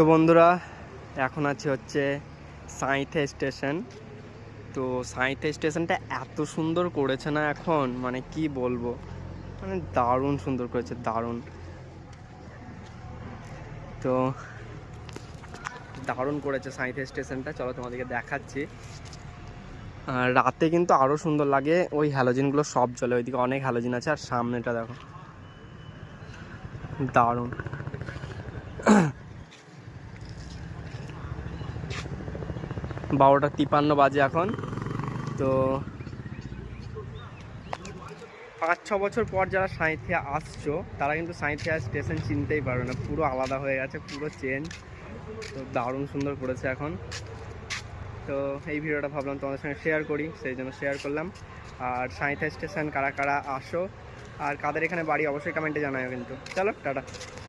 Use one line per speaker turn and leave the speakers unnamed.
তো বন্ধুরা, এখন আছে হচ্ছে সাঁইথে স্টেশন। তো সাঁইথে স্টেশনটা এত সুন্দর করেছে না এখন? মানে কি বলব? মানে দারুণ সুন্দর করেছে, দারুণ। তো দারুণ করেছে সাঁইথে স্টেশনটা। চলো তোমাদেরকে দেখাচ্ছি। রাতে কিন্তু আরও সুন্দর লাগে। ওই হ্যালোজিনগুলো সব চলে, ওইদিকে অনেক হ্যালোজিন আছে। আর সামনেটা দেখো, দারুণ। বারোটা তিপান্ন বাজে এখন। তো পাঁচ, ছ বছর পর যারা সাঁইথিয়া আসছো, তারা কিন্তু সাঁইথিয়া স্টেশন চিনতেই পারবে না। পুরো আলাদা হয়ে গেছে, পুরো চেঞ্জ। তো দারুণ সুন্দর করেছে এখন। তো এই ভিডিওটা ভাবলাম তোমাদের সঙ্গে শেয়ার করি, সেই জন্য শেয়ার করলাম। আর সাঁইথিয়া স্টেশন কারা কারা আসো, আর কাদের এখানে বাড়ি অবশ্যই কমেন্টে জানাও কিন্তু। চলো, টাটা।